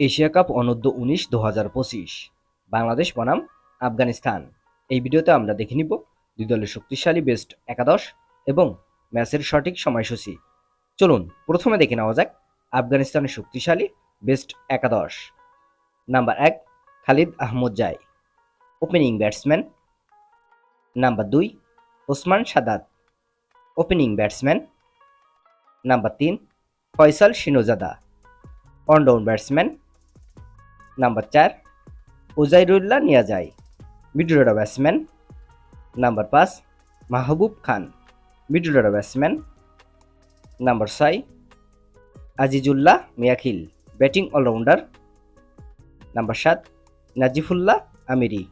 Asia cup অনূর্ধ্ব উনিশ দু হাজার পঁচিশ। বাংলাদেশ বনাম আফগানিস্তান। এই ভিডিওতে আমরা দেখে নিব দুই দলের শক্তিশালী বেস্ট একাদশ এবং ম্যাচের সঠিক সময়সূচি। চলুন, প্রথমে দেখে নেওয়া যাক আফগানিস্তানের শক্তিশালী বেস্ট একাদশ। নাম্বার এক, খালিদ আহমদ জাই। ওপেনিং ব্যাটসম্যান নাম্বার দুই, Osman Sadat. Opening batsman number তিন, Faisal Shinozada one down batsman number চার Ozairullah Niazai middle order batsman number পাঁচ, Mahboob Khan middle order batsman number ছয়, Azizullah Miakhil batting allrounder number সাত, Najifullah Amiri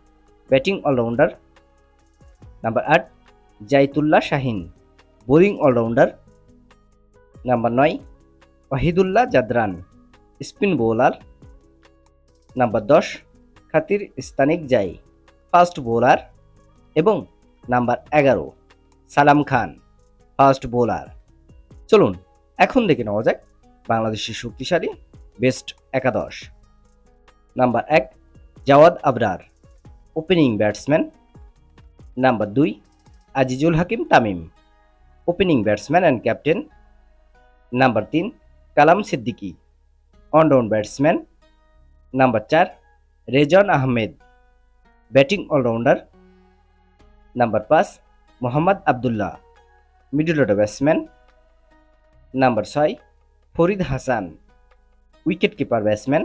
batting allrounder number আট, Zaitullah Shahin bowling allrounder number নয়, Wahidullah Zadran spin bowler number দশ, খাতির ইস্তানিক জাই fast bowler এবং number এগারো, সালাম খান ফাস্ট বোলার। চলুন, এখন দেখে নেওয়া যাক বাংলাদেশের শক্তিশালী বেস্ট একাদশ। নাম্বার এক, Jawad Abrar, opening batsman. Number দুই, Azizul Hakim Tamim, opening batsman and captain. Number তিন, Kalam Siddiqui one down batsman. Number চার, Rezon Ahmed, batting allrounder. Number পাঁচ, Mohammad Abdullah middle order batsman number ছয়, Farid Hasan wicket keeper batsman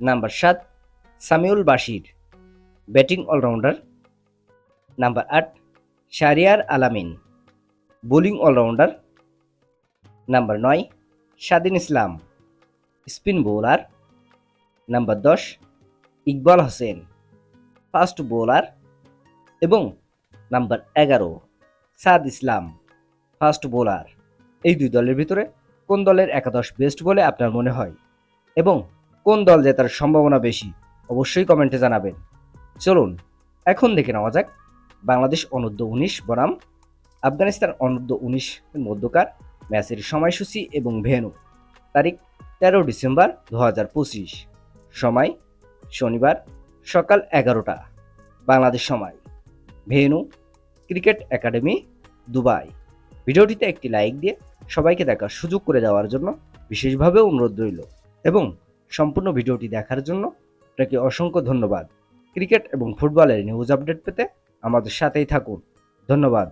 number সাত, Samiul Bashir batting allrounder. Number আট, শারিয়ার আলামিন bowling allrounder. Number নয়, স্বাধীন ইসলাম spin bowler number দশ, Iqbal Hossain fast bowler এবং নাম্বার এগারো, সাদ ইসলাম ফাস্ট বোলার এই দুই দলের ভিতরে কোন দলের একাদশ বেস্ট বলে আপনার মনে হয়? এবং কোন দল জেতার সম্ভাবনা বেশি? অবশ্যই কমেন্টে জানাবেন। চলুন, এখন দেখে নেওয়া যাক বাংলাদেশ অনূর্ধ্ব উনিশ বনাম, আফগানিস্তান অনূর্ধ্ব উনিশ মধ্যকার ম্যাচের সময়সূচি এবং ভেনু তারিখ তেরো ডিসেম্বর দু হাজার পঁচিশ। সময় শনিবার সকাল এগারোটা, বাংলাদেশ সময়। Venue cricket academy, Dubai. ভিডিওটিতে একটি লাইক দিয়ে সবাইকে দেখার সুযোগ করে দেওয়ার জন্য বিশেষভাবে অনুরোধ রইল এবং সম্পূর্ণ ভিডিওটি দেখার জন্য আপনাকে অসংখ্য ধন্যবাদ। ক্রিকেট এবং ফুটবলের নিউজ আপডেট পেতে আমাদের সাথেই থাকুন। ধন্যবাদ।